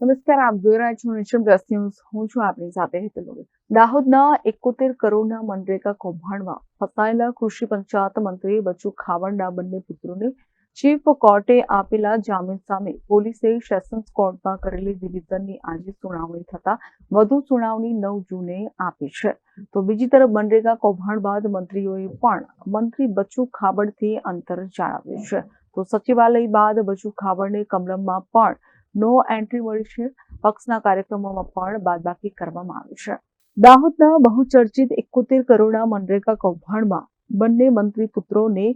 નમસ્કાર, આપ જોઈ રહ્યા છો નેશન પ્લસ હું છું આપની સાથે હેતલ દાહોદના એકોતેર કરોડના મનરેગા કૌભાંડમાં ફસાયેલા કૃષિ પંચાયત મંત્રી બચુ ખાવડના બંને પુત્રોને ચીફ કોર્ટે આપેલા જામીન સામે પોલીસે સેશન્સ કોર્ટમાં કરેલી ડિવિઝનની આજે સુનાવણી થતા વધુ સુનાવણી નવ જૂને આપી છે. તો બીજી તરફ મનરેગા કૌભાંડ બાદ મંત્રીઓએ પણ મંત્રી બચુ ખાબડથી અંતર જાળવ્યું છે. તો સચિવાલય બાદ બચુ ખાબડને કમલમમાં પણ નો એન્ટ્રી મળી છે. પક્ષના કાર્યક્રમોમાં પણ બાદબાકી કરવામાં આવી છે. દાહોદના બહુચર્ચિત એકોતેર કરોડના મનરેગા કૌભાંડમાં બંને મંત્રી પુત્રોને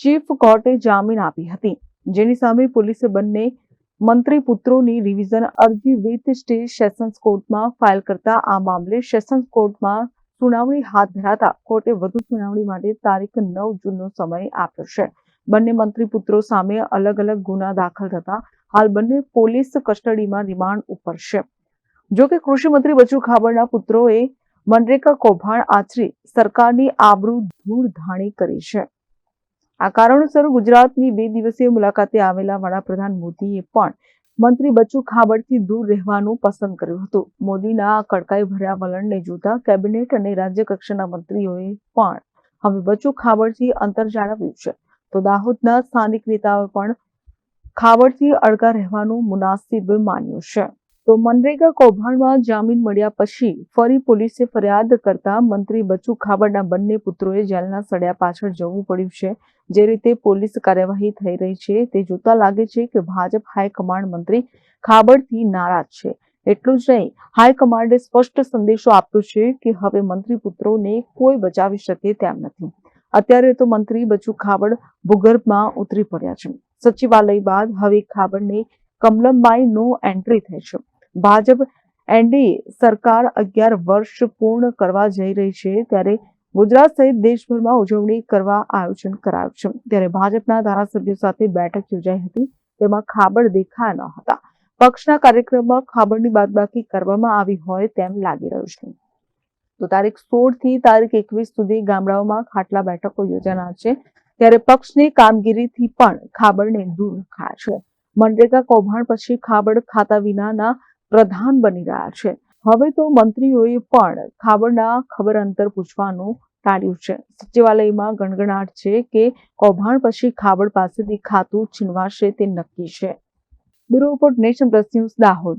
ચીફ કોર્ટે જામીન આપી હતી. જેની સામે પોલીસે બંને મંત્રી પુત્રોની રિવિઝન અરજી વિથ સ્ટે સેશન્સ કોર્ટમાં ફાઇલ કરતા આ મામલે સેશન્સ કોર્ટમાં સુનાવણી હાથ ધરાતા કોર્ટે વધુ સુનાવણી માટે તારીખ નવ જૂનનો સમય આપ્યો છે. બંને મંત્રી પુત્રો સામે અલગ અલગ ગુના દાખલ થતા હાલ બંને પોલીસ કસ્ટડીમાં રિમાન્ડ ઉપર છે. જોકે કૃષિમંત્રી બચુ ખાબડના પુત્રોએ મનરેગા કૌભાંડ આચરી સરકારની આબરૂ ધૂળધાણી કરી છે. આ કારણોસર ગુજરાતની બે દિવસીય મુલાકાતે આવેલા વડાપ્રધાન મોદીએ પણ મંત્રી બચુ ખાબડથી દૂર રહેવાનું પસંદ કર્યું હતું. મોદીના કડકાઈ ભર્યા વલણને જોતા કેબિનેટ અને રાજ્ય કક્ષાના મંત્રીઓએ પણ હવે બચુ ખાબડથી અંતર જાળવ્યું છે. તો દાહોદના સ્થાનિક નેતાઓ પણ ખાવડથી અળગા રહેવાનું મુનાસિબ માન્યું છે. તો મનરેગા કૌભાંડમાં જામીન મળ્યા પછી ફરી પોલીસે ફરિયાદ કરતા મંત્રી બચુ ખાબડના બંને પુત્રોએ જેલના સળિયા પાછળ જવું પડ્યું છે. જે રીતે પોલીસ કાર્યવાહી થઈ રહી છે તે જોતા લાગે છે કે ભાજપ હાઈકમાન્ડ મંત્રી ખાબડથી નારાજ છે. એટલું જ નહીં, હાઈકમાન્ડે સ્પષ્ટ સંદેશો આપ્યો છે કે હવે મંત્રી પુત્રોને કોઈ બચાવી શકે તેમ નથી. અત્યારે તો મંત્રી બચુ ખાબડ ભૂગર્ભમાં ઉતરી પડ્યા છે. સચિવાલય બાદ હવે ખાબડને કમલમબાઈ નો એન્ટ્રી થઈ છે. ભાજપ એનડીએ સરકાર અગિયાર વર્ષ પૂર્ણ કરવા જઈ રહી છે ત્યારે ગુજરાત સહિત દેશભરમાં ઉજવણી કરવા આયોજન કરાયું છે. ત્યારે ભાજપના ધારાસભ્યો સાથે બેઠક યોજાઈ હતી. તેમાં ખાબડ દેખાયા ન હતા. પક્ષના કાર્યક્રમમાં ખાબડની બાદબાકી કરવામાં આવી હોય તેમ લાગી રહ્યું છે. તો તારીખ સોળથી તારીખ એકવીસ સુધી ગામડાઓમાં ખાટલા બેઠકો યોજાનાર છે. ત્યારે પક્ષની કામગીરીથી પણ ખાબડને દૂર રખાયા છે મનરેગા કૌભાંડ પછી ખાબડ ખાતા વિનાના પ્રધાન બની રહ્યા છે. હવે તો મંત્રીઓએ પણ ખાબડના ખબર અંતર પૂછવાનું ટાળ્યું છે. સચિવાલયમાં ગણગણાટ છે કે કૌભાંડ પછી ખાબડ પાસેથી ખાતું છીનવાશે તે નક્કી છે. Bureau report nation plus news Dahod.